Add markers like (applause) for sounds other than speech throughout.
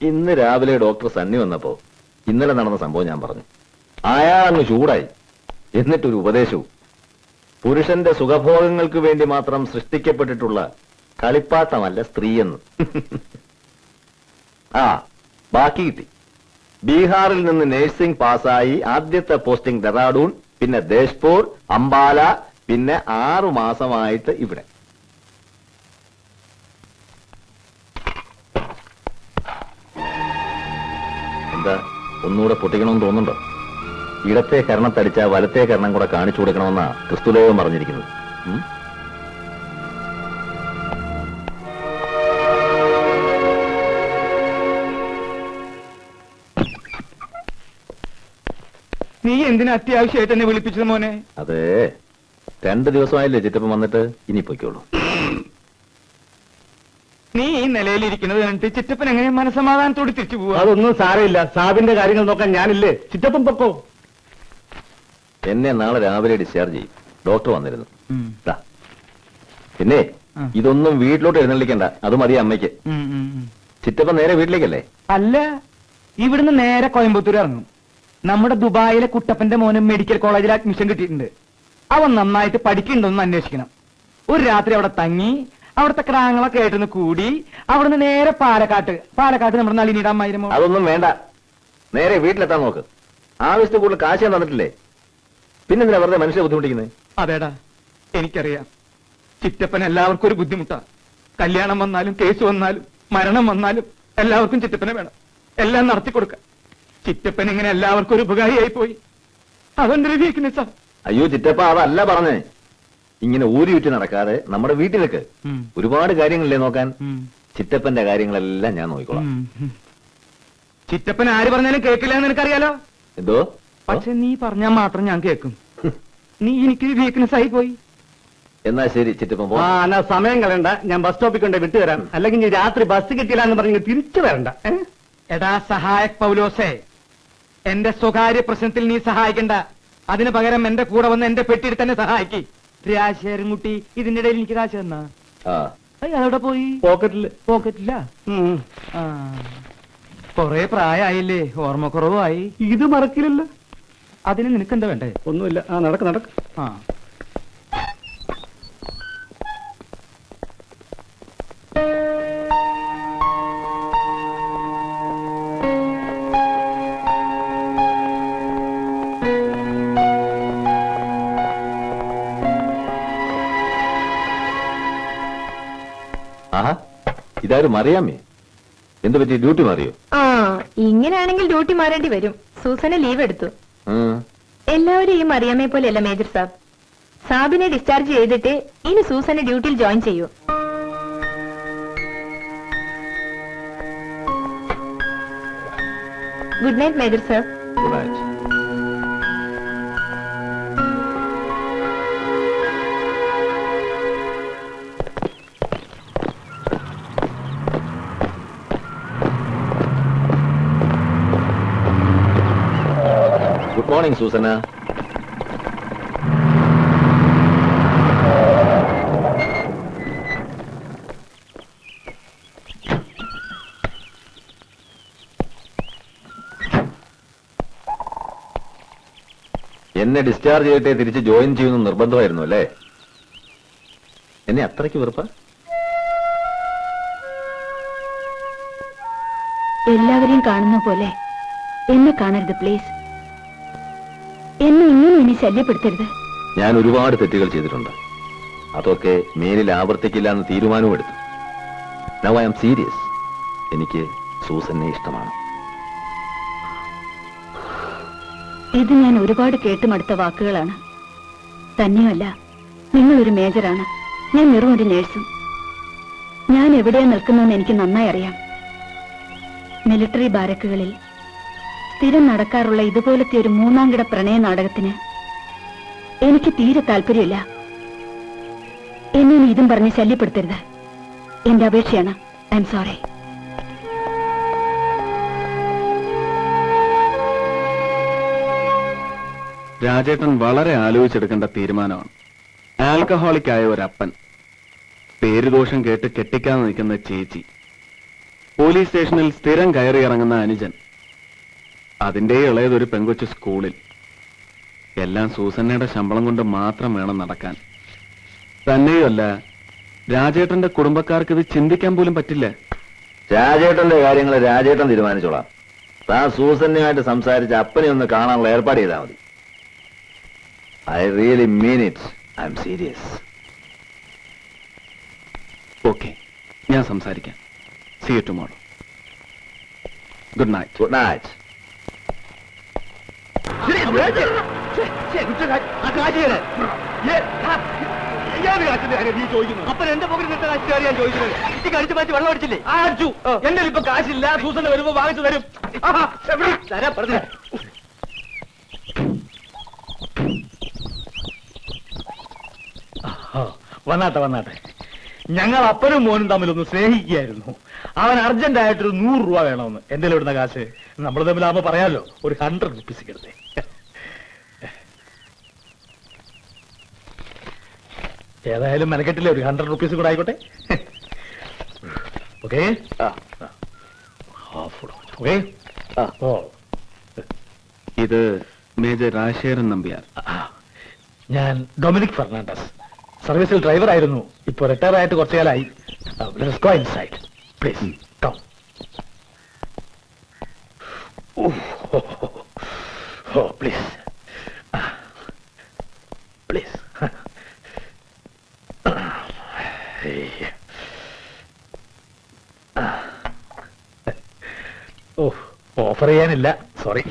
ഇന്ന് രാവിലെ ഡോക്ടർ സണ്ണി വന്നപ്പോ ഇന്നലെ നടന്ന സംഭവം ഞാൻ പറഞ്ഞു. അയാൾ അങ്ങ് ചൂടായി. എന്നിട്ടൊരു ഉപദേശവും. പുരുഷന്റെ സുഖഭോഗങ്ങൾക്ക് വേണ്ടി മാത്രം സൃഷ്ടിക്കപ്പെട്ടിട്ടുള്ള കളിപ്പാട്ടമല്ല സ്ത്രീയെന്ന്. (laughs) ആ ബാക്കി കിട്ടി. ബീഹാറിൽ നിന്ന് നഴ്സിംഗ് പാസ്സായി ആദ്യത്തെ പോസ്റ്റിംഗ് ഡെറാഡൂൺ പിന്നെ ദേശ്പൂർ അംബാല പിന്നെ ആറു മാസമായിട്ട് ഇവിടെ. എന്താ ഒന്നുകൂടെ പൊട്ടിക്കണമെന്ന് തോന്നുന്നുണ്ടോ? ഇടത്തെ കരണം കരണത്തടിച്ച വലത്തെ കരണം കൂടെ കാണിച്ചു കൊടുക്കണമെന്നാ ക്രിസ്തുലോകം പറഞ്ഞിരിക്കുന്നത്. നീ എന്തിനാ അത്യാവശ്യമായിട്ട് എന്നെ വിളിപ്പിച്ചത് മോനെ? അതെ രണ്ടു ദിവസമായില്ലേ ചിറ്റപ്പം വന്നിട്ട്? ഇനി പൊയ്ക്കോളൂ. നീ ഈ നിലയിലിരിക്കുന്നത് കണ്ടിട്ട് ചിറ്റപ്പൻ എങ്ങനെ മനസമാധാനത്തോട് തിരിച്ചു പോവാ? അതൊന്നും സാരമില്ല. സാബിന്റെ കാര്യങ്ങൾ നോക്കാൻ ഞാനില്ലേ. ചിറ്റപ്പൻ പൊക്കോ? എന്നെ നാളെ രാവിലെ ഡിസ്ചാർജ് ചെയ്യും. ഡോക്ടർ വന്നിരുന്നു. ദാ. പിന്നെ ഇതൊന്നും വീട്ടിലോട്ട് എഴുന്നള്ളിക്കണ്ട. അത് മതി അമ്മയ്ക്ക്. ഉം, ഉം, ഉം. ചിറ്റപ്പം നേരെ വീട്ടിലേക്കല്ലേ? അല്ല ഇവിടുന്ന് നേരെ കോയമ്പത്തൂർ ഇറങ്ങും. നമ്മുടെ ദുബായിലെ കുട്ടപ്പന്റെ മോന് മെഡിക്കൽ കോളേജിൽ അഡ്മിഷൻ കിട്ടിയിട്ടുണ്ട്. അവൻ നന്നായിട്ട് പഠിക്കുന്നുണ്ടോന്ന് അന്വേഷിക്കണം. ഒരു രാത്രി അവിടെ തങ്ങി അവിടുത്തെ ക്രാങ്ങളൊക്കെ ആയിട്ടൊന്ന് കൂടി. അവിടുന്ന് നേരെ പാലക്കാട്ട്. പാലക്കാട്ട് നമ്മുടെ നളിനിയുടെ അമ്മായിരമോ അതൊന്നും വേണ്ട. നേരെ വീട്ടിലെത്താൻ നോക്ക്. ആവശ്യത്തിൽ കൂടുതൽ കാശ് ഞാൻ തന്നിട്ടില്ലേ? പിന്നെന്തിനാ വെറുതെ മനുഷ്യരെ ബുദ്ധിമുട്ടിക്കുന്നത് അതേടാ എനിക്കറിയാം. ചിറ്റപ്പൻ എല്ലാവർക്കും ഒരു ബുദ്ധിമുട്ടാ. കല്യാണം വന്നാലും കേസ് വന്നാലും മരണം വന്നാലും എല്ലാവർക്കും ചിറ്റപ്പനെ വേണം. എല്ലാം നടത്തി കൊടുക്കാം. ചിറ്റപ്പൻ ഇങ്ങനെ എല്ലാവർക്കും ഒരു ഉപകാരിയായി പോയി. അതെന്റെ ഒരു വീക്ക്നെസ്സാ അയ്യോ ചിറ്റപ്പ അതല്ല പറഞ്ഞേ. ഇങ്ങനെ ഊരി വിറ്റ് നടക്കാതെ നമ്മുടെ വീട്ടിലേക്ക്. ഒരുപാട് കാര്യങ്ങളില്ലേ നോക്കാൻ? ചിറ്റപ്പന്റെ കാര്യങ്ങളെല്ലാം ഞാൻ നോക്കിക്കോളാം. ചിറ്റപ്പൻ ആര് പറഞ്ഞാലും കേൾക്കില്ല എന്ന് എനിക്കറിയാലോ എന്തോ? പക്ഷെ നീ പറഞ്ഞാൽ മാത്രം ഞാൻ കേൾക്കും. നീ എനിക്ക് വീക്ക്നെസ് ആയി പോയി. എന്നാ ശരി ചിറ്റപ്പൻ ആ എന്നാ സമയം കളയണ്ട. ഞാൻ ബസ് സ്റ്റോപ്പിൽ കൊണ്ട് വിട്ടുതരാം അല്ലെങ്കിൽ ഇനി രാത്രി ബസ് കിട്ടിയില്ല എന്ന് പറഞ്ഞ് തിരിച്ചു വരണ്ട. എടാ സഹായക് പൗലോസേ എന്റെ സ്വകാര്യ പ്രശ്നത്തിൽ നീ സഹായിക്കണ്ട. അതിന് പകരം എന്റെ കൂടെ വന്ന് എന്റെ പെട്ടിയിൽ തന്നെ സഹായിക്ക്. രാശേരൻകുട്ടി ഇതിന്റെ ഇടയിൽ എനിക്ക് കാശ് തന്നാ. അതവിടെ പോയി? പോക്കറ്റിൽ. പോക്കറ്റില്ല കൊറേ പ്രായമായില്ലേ ഓർമ്മക്കുറവായി ഇത് മറക്കില്ലല്ലോ. അതിന് നിനക്കെന്താ വേണ്ടേ? ഒന്നുമില്ല. ആ നടക്ക് നടക്ക്. ആ. ആഹാ ഇതാരും അറിയാമേ എന്ത് പറ്റി ഡ്യൂട്ടി മാറിയോ? ആ ഇങ്ങനെയാണെങ്കിൽ ഡ്യൂട്ടി മാറേണ്ടി വരും. സൂസന് ലീവ് എടുത്തു. എല്ലാവരും ഈ മറിയാമ്മയെ പോലെയല്ല മേജർ സാബ്. സാബിനെ ഡിസ്ചാർജ് ചെയ്തിട്ട് ഇനി സൂസനെ ഡ്യൂട്ടിയിൽ ജോയിൻ ചെയ്യൂ. Good night major sir morning Susana എന്നെ ഡിസ്ചാർജ് ചെയ്തിട്ടേ തിരിച്ച് ജോയിൻ ചെയ്യുന്ന നിർബന്ധമായിരുന്നു അല്ലേ? എന്നെ അത്രയ്ക്ക് വെറുപ്പ? എല്ലാവരെയും കാണുന്ന പോലെ എന്നെ കാണരുത് പ്ലീസ് ശല്യപ്പെടുത്തരുത് ഞാൻ ഒരുപാട് തെറ്റുകൾ ചെയ്തിട്ടുണ്ട്. അതൊക്കെ മേലിൽ ആവർത്തിക്കില്ല എന്ന് തീരുമാനവും എടുത്തു. നൗ ഐ എം സീരിയസ് എനിക്ക് സൂസനെ ഇഷ്ടമാണ്. ഇത് ഞാൻ ഒരുപാട് കേട്ടുമടുത്ത വാക്കുകളാണ്. തന്നെയല്ല നിങ്ങൾ ഒരു മേജറാണ്. ഞാൻ വെറും ഒരു നേഴ്സും. ഞാൻ എവിടെയാണ് നിൽക്കുന്നതെന്ന് എനിക്ക് നന്നായി അറിയാം. മിലിറ്ററി ബാരക്കുകളിൽ സ്ഥിരം നടക്കാറുള്ള ഇതുപോലത്തെ ഒരു മൂന്നാം കിട പ്രണയ നാടകത്തിന് എനിക്ക് തീരെ താല്പര്യമില്ല. എന്നെ ഇതും പറഞ്ഞ് ശല്യപ്പെടുത്തരുത്. എന്റെ അപേക്ഷയാണ്. ഐ എം സോറി രാജേട്ടൻ വളരെ ആലോചിച്ചെടുക്കേണ്ട തീരുമാനമാണ്. ആൽക്കഹോളിക് ആയ ഒരപ്പൻ. പേരുദോഷം കേട്ട് കെട്ടിക്കാൻ നിൽക്കുന്ന ചേച്ചി. പോലീസ് സ്റ്റേഷനിൽ സ്ഥിരം കയറി ഇറങ്ങുന്ന അനുജൻ. അതിന്റെ ഇളയതൊരു പെങ്കൊച്ചു സ്കൂളിൽ. എല്ലാം സൂസന്നയുടെ ശമ്പളം കൊണ്ട് മാത്രം വേണം നടക്കാൻ. തന്നെയുമല്ല രാജേട്ടന്റെ കുടുംബക്കാർക്ക് ഇത് ചിന്തിക്കാൻ പോലും പറ്റില്ല. രാജേട്ടന്റെ കാര്യങ്ങൾ രാജേട്ടൻ തീരുമാനിച്ചോളാം. താൻ സൂസന്നയായിട്ട് സംസാരിച്ച് അപ്പനെ ഒന്ന് കാണാനുള്ള ഏർപ്പാട് ചെയ്താൽ മതി. I really mean it I'm serious okay ഞാൻ സംസാരിക്കാം. See you tomorrow good night good night അപ്പൊ എന്റെ പോക്കറ്റ് നിട്ട കാശുകാരി ഞാൻ ചോദിക്കുന്നത് ഈ കടിച്ചു മാറ്റി വെള്ളം അടിച്ചില്ലേ? അടിച്ചു. എന്റെ ഇപ്പൊ കാശില്ല. സൂസന്റെ വരുമ്പോ വാങ്ങിച്ചു തരും. ആഹാ, എവിടെ? തരാം പറഞ്ഞു. വന്നാട്ടെ വന്നാട്ടെ. ഞങ്ങൾ അപ്പനും മോനും തമ്മിലൊന്ന് സ്നേഹിക്കുകയായിരുന്നു. അവൻ അർജന്റ് ആയിട്ടൊരു നൂറ് രൂപ വേണമെന്ന്. എന്റെ ഇടുന്ന കാശ് നമ്മൾ തമ്മിലാകുമ്പോ പറയാലോ? ഒരു ഹൺഡ്രഡ് റുപ്പീസ് കിടത്തേ ഏതായാലും മെനക്കെട്ടില്ലേ ഒരു ഹൺഡ്രഡ് റുപ്പീസ് കൂടെ ആയിക്കോട്ടെ. Okay okay oh. ഇത് മേജർ രാജശേഖരൻ നമ്പ്യാർ. ഞാൻ ഡൊമിനിക് ഫെർണാണ്ടസ്. സർവീസിൽ ഡ്രൈവർ ആയിരുന്നു. ഇപ്പൊ റിട്ടയർ ആയിട്ട് കുറച്ചു കാലമായി. Inside please come oh please please oh offer ചെയ്യാനില്ല. സോറി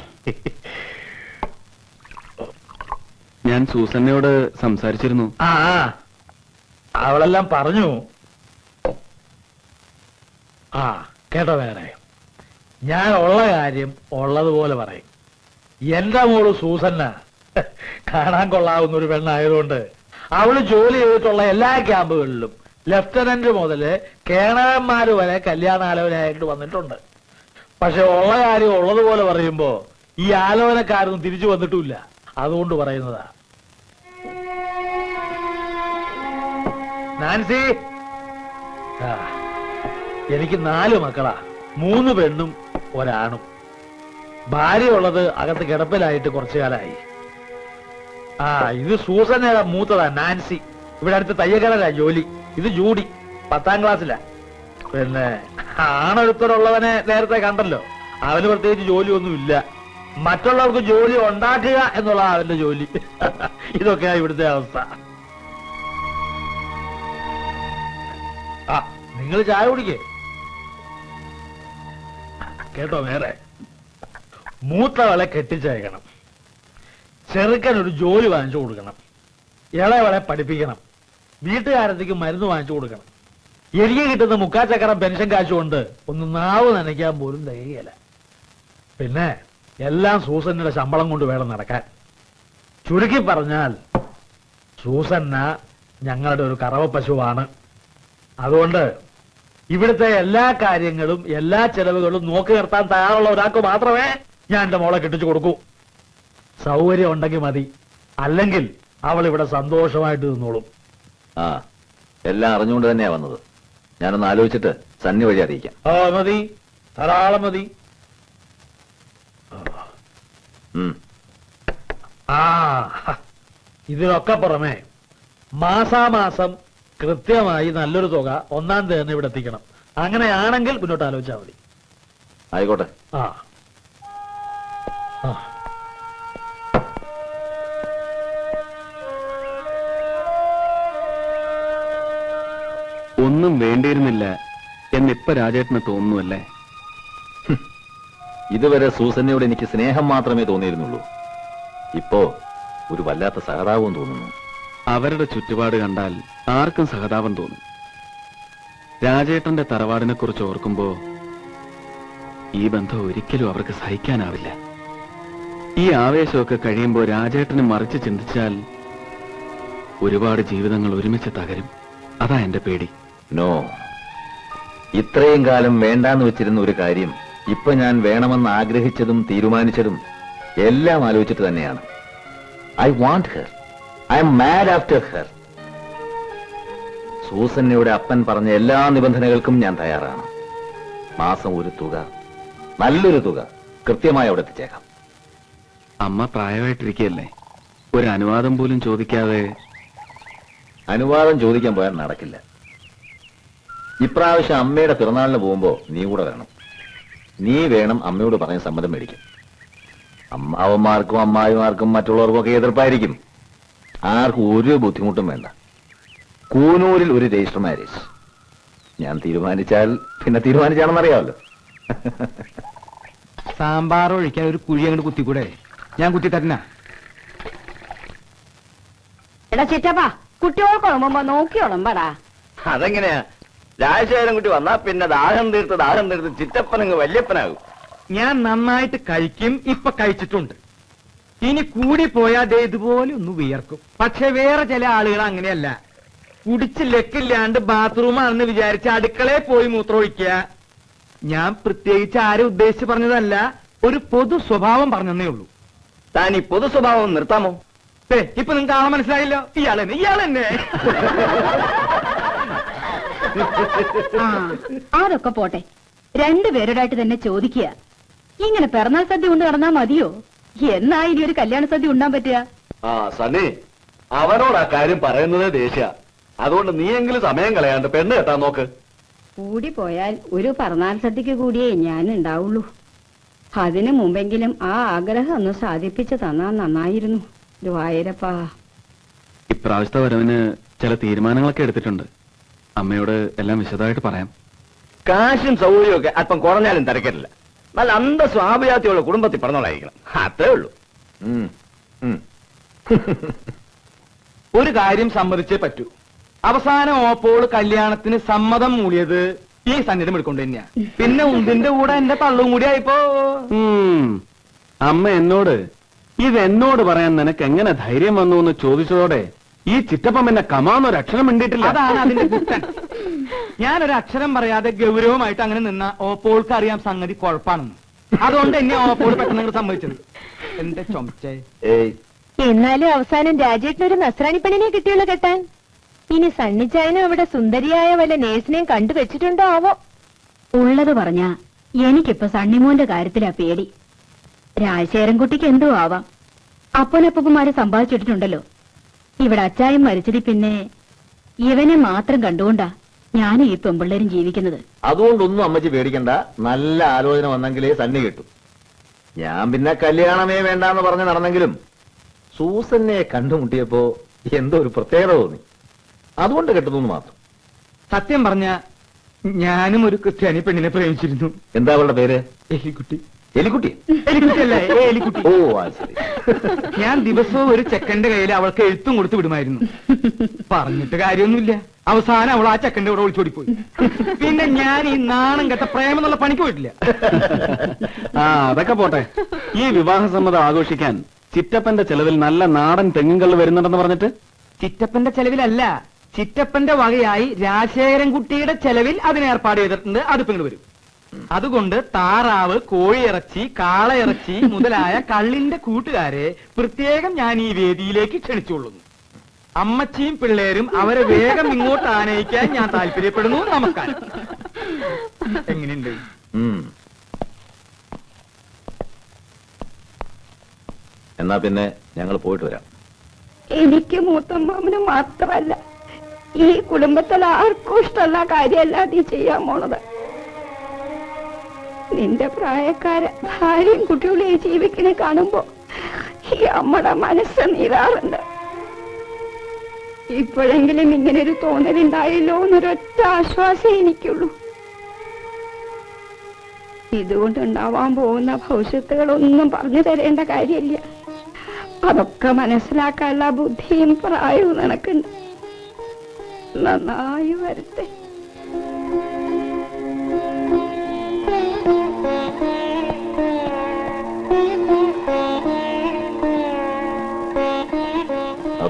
ഞാൻ സൂസന്നയോട് സംസാരിച്ചിരുന്നു. ആ ആ. അവളെല്ലാം പറഞ്ഞു. ആ കേട്ടോ വേറെ. ഞാൻ ഉള്ള കാര്യം ഉള്ളതുപോലെ പറയും. എന്റെ മോൾ സൂസന്ന കാണാൻ കൊള്ളാവുന്ന ഒരു പെണ്ണായതുകൊണ്ട് അവൾ ജോലി ചെയ്തിട്ടുള്ള എല്ലാ ക്യാമ്പുകളിലും ലഫ്റ്റനന്റ് മുതൽ കേണവന്മാര് വരെ കല്യാണാലോചനയായിട്ട് വന്നിട്ടുണ്ട്. പക്ഷെ ഉള്ള കാര്യം ഉള്ളതുപോലെ പറയുമ്പോ ഈ ആലോചനക്കാരൊന്നും തിരിച്ചു വന്നിട്ടില്ല അതുകൊണ്ട് പറയുന്നതാ. നാൻസി! എനിക്ക് നാല് മക്കളാ. മൂന്ന് പെണ്ണും ഒരാണും. ഭാര്യ ഉള്ളത് അകത്ത് കിടപ്പിലായിട്ട് കുറച്ചു കാലമായി ആ ഇത് സൂസനയുടെ മൂത്തതാ നാൻസി. ഇവിടെ അടുത്ത് തയ്യക്കടലാ ജോലി. ഇത് ജൂഡി. പത്താം ക്ലാസ്സിലാ. പിന്നെ ആണൊരുത്തരുള്ളവനെ നേരത്തെ കണ്ടല്ലോ. അവന് പ്രത്യേകിച്ച് ജോലിയൊന്നുമില്ല. മറ്റുള്ളവർക്ക് ജോലി ഉണ്ടാക്കുക എന്നുള്ള അവന്റെ ജോലി. ഇതൊക്കെയാ ഇവിടുത്തെ അവസ്ഥ. ആ നിങ്ങൾ ചായ കുടിക്കേ. കേട്ടോ വേറെ മൂത്തവളെ കെട്ടിച്ചയക്കണം. ചെറുക്കൻ ഒരു ജോലി വാങ്ങിച്ചു കൊടുക്കണം. ഇളയവളെ പഠിപ്പിക്കണം. വീട്ടുകാരത്തേക്ക് മരുന്ന് വാങ്ങിച്ചു കൊടുക്കണം. എനിക്ക് കിട്ടുന്ന മുക്കാച്ചക്കറ പെൻഷൻ കാശ് കൊണ്ട് ഒന്ന് നാവ് നനയ്ക്കാൻ പോലും തികയല പിന്നെ എല്ലാം സൂസന്നയുടെ ശമ്പളം കൊണ്ട് വേണം നടക്കാൻ. ചുരുക്കി പറഞ്ഞാൽ സൂസന്ന ഞങ്ങളുടെ ഒരു കറവ പശുവാണ്. അതുകൊണ്ട് ഇവിടുത്തെ എല്ലാ കാര്യങ്ങളും എല്ലാ ചെലവുകളും നോക്കി നിർത്താൻ തയ്യാറുള്ള ഒരാൾക്ക് മാത്രമേ ഞാൻ എന്റെ മോളെ കെട്ടിച്ചു കൊടുക്കൂ. സൗകര്യം ഉണ്ടെങ്കിൽ മതി. അല്ലെങ്കിൽ അവൾ ഇവിടെ സന്തോഷമായിട്ട് നിന്നോളും. ആ എല്ലാം അറിഞ്ഞുകൊണ്ട് തന്നെയാ വന്നത്. ഞാനൊന്ന് ആലോചിച്ചിട്ട് സന്നി വഴി അറിയിക്കാം. ആ മതി. ധാരാളം മതി. ഉം. ആ ഇതിനൊക്കെ പുറമെ മാസാമാസം കൃത്യമായി നല്ലൊരു തുക ഒന്നാം തീയതി തന്നെ ഇവിടെ എത്തിക്കണം. അങ്ങനെയാണെങ്കിൽ മുന്നോട്ട് ആലോചിച്ചാൽ മതി. ആയിക്കോട്ടെ. ആ. ആ. ഒന്നും വേണ്ടിയിരുന്നില്ല എന്നിപ്പ രാജേട്ടന് തോന്നുന്നുവല്ലേ? ഇതുവരെ സൂസന്നയോട് എനിക്ക് സ്നേഹം മാത്രമേ തോന്നിയിരുന്നുള്ളൂ. ഇപ്പോ ഒരു വല്ലാത്ത സഹതാപവും തോന്നുന്നു. അവരുടെ ചുറ്റുപാട് കണ്ടാൽ ആർക്കും സഹതാപം തോന്നും. രാജേട്ടന്റെ തറവാടിനെ കുറിച്ച് ഓർക്കുമ്പോ ഈ ബന്ധം ഒരിക്കലും അവർക്ക് സഹിക്കാനാവില്ല. ഈ ആവേശമൊക്കെ കഴിയുമ്പോൾ രാജേട്ടനെ മറിച്ച് ചിന്തിച്ചാൽ ഒരുപാട് ജീവിതങ്ങൾ ഒരുമിച്ച് തകരും. അതാ എന്റെ പേടി. നോ ഇത്രയും കാലം വേണ്ടാന്ന് വെച്ചിരുന്ന ഒരു കാര്യം ഇപ്പൊ ഞാൻ വേണമെന്ന് ആഗ്രഹിച്ചതും തീരുമാനിച്ചതും എല്ലാം ആലോചിച്ചിട്ട് തന്നെയാണ്. I want her I'm mad after her സൂസന്നയുടെ അപ്പൻ പറഞ്ഞ എല്ലാ നിബന്ധനകൾക്കും ഞാൻ തയ്യാറാണ്. മാസം ഒരു തുക നല്ലൊരു തുക കൃത്യമായി അവിടെ എത്തിച്ചേക്കാം. അമ്മ പ്രായമായിട്ടിരിക്കുകയല്ലേ ഒരു അനുവാദം പോലും ചോദിക്കാതെ അനുവാദം ചോദിക്കാൻ പോയാൽ നടക്കില്ല. ഇപ്രാവശ്യം അമ്മയുടെ പിറന്നാളിന് പോകുമ്പോ നീ കൂടെ വേണം. നീ വേണം അമ്മയോട് പറയാൻ സമ്മതം മേടിക്കും അമ്മാവന്മാർക്കും അമ്മായിമാർക്കും മറ്റുള്ളവർക്കും ഒക്കെ എതിർപ്പായിരിക്കും. ആർക്കും ഒരു ബുദ്ധിമുട്ടും വേണ്ട. കൂനൂരിൽ ഒരു രജിസ്റ്റർ മാരേജ്. ഞാൻ തീരുമാനിച്ചാൽ പിന്നെ തീരുമാനിച്ചാണെന്നറിയാമല്ലോ സാമ്പാർ ഒഴിക്കാൻ ഒരു കുഴി അങ്ങോട്ട് കുത്തിക്കൂടെ? ഞാൻ കുത്തി തരണ എടാ ചിറ്റപ്പാ കുട്ടികൾക്ക് നോക്കിയോളും നോക്കി ഉളമ്പടാ അതെങ്ങനെയാ? രാജശേഖരൻ കുട്ടി വന്നാ പിന്നെ ദാഹം തീർത്ത് ദാഹം തീർത്ത് ചിറ്റപ്പനങ്ങ് വല്യപ്പനാകും. ഞാൻ നന്നായിട്ട് കഴിക്കും ഇപ്പൊ കഴിച്ചിട്ടുണ്ട്. ഇനി കൂടി പോയാൽ ദേ ഇതുപോലെ ഒന്ന് വിയർക്കും. പക്ഷെ വേറെ ചില ആളുകൾ അങ്ങനെയല്ല. കുടിച്ച് ലക്കില്ലാണ്ട് ബാത്റൂമാണെന്ന് വിചാരിച്ച് അടുക്കളയിൽ പോയി മൂത്രമൊഴിക്കുക ഞാൻ പ്രത്യേകിച്ച് ആരും ഉദ്ദേശിച്ച് പറഞ്ഞതല്ല ഒരു പൊതു സ്വഭാവം പറഞ്ഞതേ ഉള്ളൂ. താൻ ഈ പൊതു സ്വഭാവം നിർത്താമോ? ഇപ്പൊ നിങ്ങൾക്ക് ആളെ മനസ്സിലായില്ലോ? ഇയാളെന്നെ ഇയാളെന്നെ. (laughs) അതൊക്കെ പോട്ടെ? രണ്ടുപേരോടായിട്ട് തന്നെ ചോദിക്കുക. ഇങ്ങനെ പിറന്നാൾ സദ്യ കൊണ്ട് നടന്നാ മതിയോ? എന്നാ ഇനി ഒരു കല്യാണ സദ്യ ഉണ്ടാൻ പറ്റുക? ആ സണ്ണി അവനോട് ആ കാര്യം പറയുന്നത് ദേഷ്യ. അതുകൊണ്ട് നീയെങ്കിലും സമയം കളയാണ്ട് പെണ്ണ് കെട്ടാൻ നോക്ക്. കൂടി പോയാൽ ഒരു പിറന്നാൾ സദ്യക്ക് കൂടിയേ ഞാൻ ഉണ്ടാവുള്ളൂ അതിനു മുമ്പെങ്കിലും ആ ആഗ്രഹം ഒന്ന് സാധിപ്പിച്ചു തന്നാ നന്നായിരുന്നു. ദ്വായരപ്പാ ഇപ്രാവശ്യത്തെ വരവിന് ചില തീരുമാനങ്ങളൊക്കെ എടുത്തിട്ടുണ്ട്. അമ്മയോട് എല്ലാം വിശദമായിട്ട് പറയാം. കാശും സൗകര്യവും ഒക്കെ അല്പം കുറഞ്ഞാലും തിരക്കരില്ല നല്ല അന്ത സ്വാഭിജാത്തിയുള്ള കുടുംബത്തിൽ പറഞ്ഞോളായിരിക്കണം അത്രേ ഉള്ളൂ. (laughs) ഒരു കാര്യം സമ്മതിച്ചേ പറ്റൂ. അവസാന ഓപ്പോൾ കല്യാണത്തിന് സമ്മതം മൂടിയത് ഈ സന്നിധം എടുക്കൊണ്ട് തന്നെയാ. പിന്നെ ഉന്തിന്റെ കൂടെ എന്റെ തള്ളും കൂടി ആയിപ്പോ. അമ്മ എന്നോട് ഇത് എന്നോട് പറയാൻ നിനക്ക് എങ്ങനെ ധൈര്യം വന്നു എന്ന് ചോദിച്ചതോടെ ഈ ചിറ്റപ്പം എന്നെ കമാന്നൊരു അക്ഷരം മിണ്ടിയിട്ടില്ല. അതാണ് അതിന്റെ ഞാനൊരു അക്ഷരം പറയാതെ ഗൗരവമായിട്ട് അങ്ങനെ നിന്ന ഓപ്പോൾക്ക് അറിയാം സംഗതി കുഴപ്പാണെന്ന്. അതുകൊണ്ട് എന്നെ ഓപ്പോൾ പെട്ടെന്ന് സംഭവിച്ചത് എന്റെ ചൊമച്ചേ. ഏയ്. എന്നാലും അവസാനം രാജേട്ടനൊരു നസ്രാണി പെണ്ണിനെ കിട്ടിയുള്ള കെട്ടാൻ. ഇനി സണ്ണിച്ചായനും അവിടെ സുന്ദരിയായ വല്ല നേഴ്സിനെയും കണ്ടുവച്ചിട്ടുണ്ടോ ആവോ? ഉള്ളത് പറഞ്ഞ എനിക്കിപ്പോ സണ്ണിമോന്റെ കാര്യത്തിലാ പേടി. രാജശേരൻകുട്ടിക്ക് എന്തോ ആവാം. അപ്പനപ്പന്മാരെ സമ്പാദിച്ചിട്ടുണ്ടല്ലോ ഇവിടെ അച്ചായം മരിച്ചതിൽ പിന്നെ ഇവനെ മാത്രം കണ്ടുകൊണ്ടാ ഞാൻ ഈ പെമ്പിള്ളേരും ജീവിക്കുന്നത്. അതുകൊണ്ടൊന്നും അമ്മച്ചി പേടിക്കണ്ട. നല്ല ആലോചന വന്നെങ്കിലേ സണ്ണി കിട്ടും. ഞാൻ പിന്നെ കല്യാണമേ വേണ്ടാന്ന് പറഞ്ഞ് നടന്നെങ്കിലും സൂസനെ കണ്ടുമുട്ടിയപ്പോ എന്തോ ഒരു പ്രത്യേകത തോന്നി. അതുകൊണ്ട് കെട്ടുന്നു മാത്രം. സത്യം പറഞ്ഞ ഞാനും ഒരു ക്രിസ്ത്യാനി പെണ്ണിനെ പ്രേമിച്ചിരുന്നു. എന്താ അവളുടെ പേര്? എലിക്കുട്ടി. എലിക്കുട്ടി. എലിക്കുട്ടിയല്ല? എലിക്കുട്ടി. ഓ അത് ശരി. ഞാൻ ദിവസവും ഒരു ചെക്കന്റെ കയ്യിൽ അവൾക്ക് എഴുത്തും കൊടുത്തു വിടുമായിരുന്നു. പറഞ്ഞിട്ട് കാര്യമൊന്നുമില്ല. അവസാനം അവൾ ആ ചെക്കന്റെ കൂടെ ഒളിച്ചോടി പോയി. പിന്നെ ഞാൻ ഈ നാണം കെട്ട പ്രേമം എന്നുള്ള പണിക്ക് പോയിട്ടില്ല. ആ അതൊക്കെ പോട്ടെ. ഈ വിവാഹ സമ്മതം ആഘോഷിക്കാൻ ചിറ്റപ്പന്റെ ചെലവിൽ നല്ല നാടൻ തെങ്ങുകൾ വരുന്നുണ്ടെന്ന് പറഞ്ഞിട്ട്? ചിറ്റപ്പന്റെ ചെലവിലല്ല. ചിറ്റപ്പന്റെ വകയായി രാജശേഖരൻ കുട്ടിയുടെ ചെലവിൽ അതിന് ഏർപ്പാട് ചെയ്തിട്ടുണ്ട്. അത് വരും. അതുകൊണ്ട് താറാവ് കോഴിയിറച്ചി കാളയിറച്ചി മുതലായ കള്ളിന്റെ കൂട്ടുകാരെ പ്രത്യേകം ഞാൻ ഈ വേദിയിലേക്ക് ക്ഷണിച്ചുകൊള്ളുന്നു. അമ്മച്ചിയും പിള്ളേരും അവരെ വേഗം ഇങ്ങോട്ട് ആനയിക്കാൻ ഞാൻ താല്പര്യപ്പെടുന്നു നമസ്കാരം എങ്ങനെയുണ്ട്? എന്നാ പിന്നെ ഞങ്ങൾ പോയിട്ട് വരാം. എനിക്ക് മൂത്തമ്മാമന് മാത്രമല്ല ഈ കുടുംബത്തിൽ ആർക്കും ഇഷ്ടമുള്ള കാര്യമല്ല നീ ചെയ്യാൻ പോണത്. നിന്റെ പ്രായക്കാര് ഭാര്യയും കുട്ടികളെയും ജീവിക്കണേ കാണുമ്പോ ഈ അമ്മയുടെ മനസ്സ് നീറാറുണ്ട് ഇപ്പോഴെങ്കിലും ഇങ്ങനെ ഒരു തോന്നലുണ്ടായല്ലോ എന്നൊരൊറ്റ ആശ്വാസം എനിക്കുള്ളൂ. ഇതുകൊണ്ടുണ്ടാവാൻ പോകുന്ന ഭവിഷ്യത്തുകളൊന്നും പറഞ്ഞു തരേണ്ട കാര്യമില്ല. അതൊക്കെ മനസ്സിലാക്കാനുള്ള ബുദ്ധിയും പ്രായവും നിനക്കുണ്ട്. നന്നായി വരട്ടെ.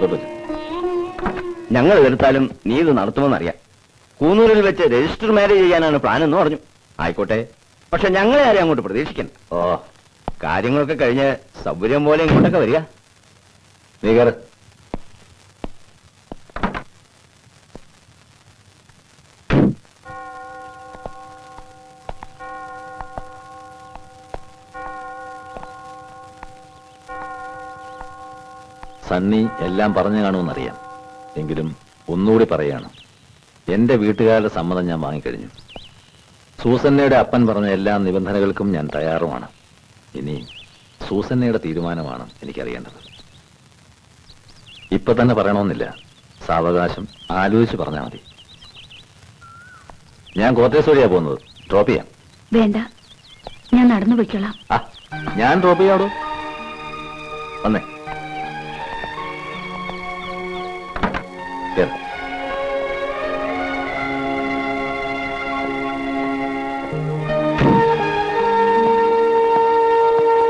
അതോട്ട് ഞങ്ങൾ എതിർത്താലും നീ ഇത് നടത്തുമെന്നറിയാം. കൂന്നൂരിൽ വെച്ച് രജിസ്റ്റർ മാരേജ് ചെയ്യാനാണ് പ്ലാൻ എന്ന് പറഞ്ഞു. ആയിക്കോട്ടെ. പക്ഷെ ഞങ്ങളെ ആരെയും അങ്ങോട്ട് പ്രതീക്ഷിക്കണം ഓ. കാര്യങ്ങളൊക്കെ കഴിഞ്ഞ് സൗകര്യം പോലെ ഇങ്ങോട്ടൊക്കെ വരിക. നീ കയറ് സണ്ണി എല്ലാം പറഞ്ഞു കാണുമെന്നറിയാം. എങ്കിലും ഒന്നുകൂടി പറയാണ് എന്റെ വീട്ടുകാരുടെ സമ്മതം ഞാൻ വാങ്ങിക്കഴിഞ്ഞു. സൂസന്നയുടെ അപ്പൻ പറഞ്ഞ എല്ലാ നിബന്ധനകൾക്കും ഞാൻ തയ്യാറുമാണ്. ഇനി സൂസന്നയുടെ തീരുമാനമാണ് എനിക്കറിയേണ്ടത്. ഇപ്പൊ തന്നെ പറയണമെന്നില്ല. സാവകാശം ആലോചിച്ച് പറഞ്ഞാൽ മതി. ഞാൻ കോട്ടേഴ്സ് വഴിയാ പോകുന്നത്. ഡ്രോപ്പ് ചെയ്യാം. വേണ്ട. ഞാൻ നടന്നു പോയിക്കോളാം ഞാൻ ഡ്രോപ്പ് ചെയ്യാടോ? വന്നേ. കേറ്